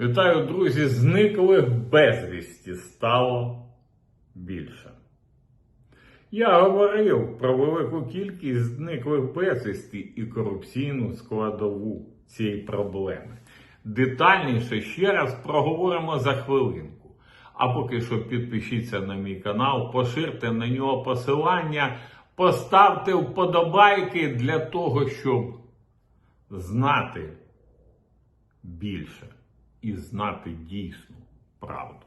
Вітаю, друзі! Зниклих безвісті стало більше. Я говорив про велику кількість зниклих безвісті і корупційну складову цієї проблеми. Детальніше ще раз проговоримо за хвилинку. А поки що підпишіться на мій канал, поширте на нього посилання, поставте вподобайки для того, щоб знати більше і знати дійсну правду.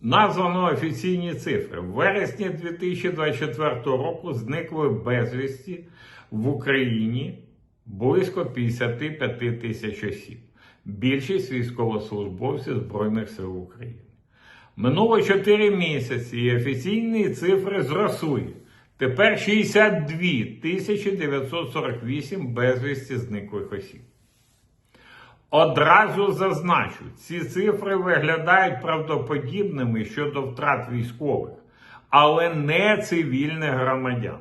Названо офіційні цифри. В вересні 2024 року зникли безвісті в Україні близько 55 тисяч осіб. Більшість військовослужбовців Збройних сил України. Минуло 4 місяці і офіційні цифри зросли. Тепер 62 948 безвісті зниклих осіб. Одразу зазначу, ці цифри виглядають правдоподібними щодо втрат військових, але не цивільних громадян.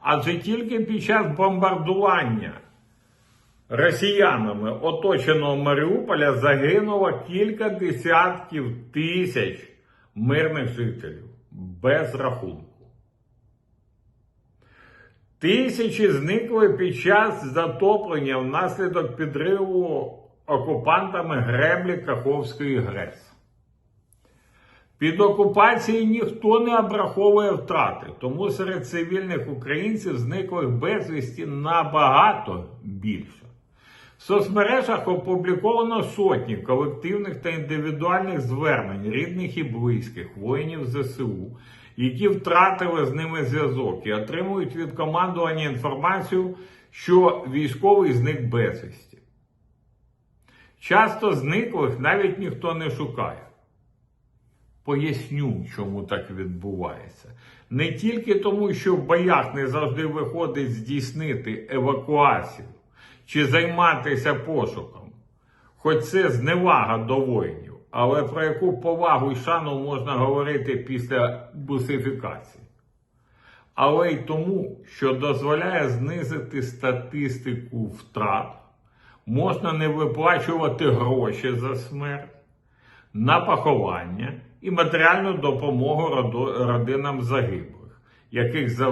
Адже тільки під час бомбардування росіянами оточеного Маріуполя загинуло кілька десятків тисяч мирних жителів без рахунку. Тисячі зникли під час затоплення внаслідок підриву окупантами греблі Каховської ГРЕС. Під окупацією ніхто не обраховує втрати, тому серед цивільних українців зниклих безвісті набагато більше. В соцмережах опубліковано сотні колективних та індивідуальних звернень рідних і близьких воїнів ЗСУ, які втратили з ними зв'язок і отримують від командування інформацію, що військовий зник безвісті. Часто зниклих навіть ніхто не шукає. Поясню, чому так відбувається. Не тільки тому, що в боях не завжди виходить здійснити евакуацію чи займатися пошуком, хоч це зневага до воїнів, але про яку повагу і шану можна говорити після бусифікації. Але й тому, що дозволяє знизити статистику втрат, можна не виплачувати гроші за смерть, на поховання і матеріальну допомогу родинам загиблих, яких е,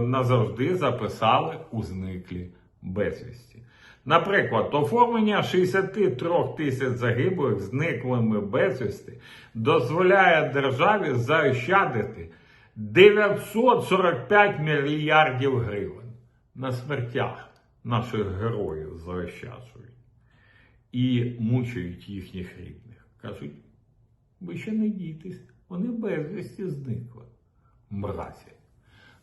назавжди записали у зниклі безвісті. Наприклад, оформлення 63 тисяч загиблих зниклими безвісти дозволяє державі заощадити 945 мільярдів гривень на смертях наших героїв заощаджують і мучають їхніх рідних. Кажуть, ви ще не дійтесь, вони безвісті зникли. Мразі.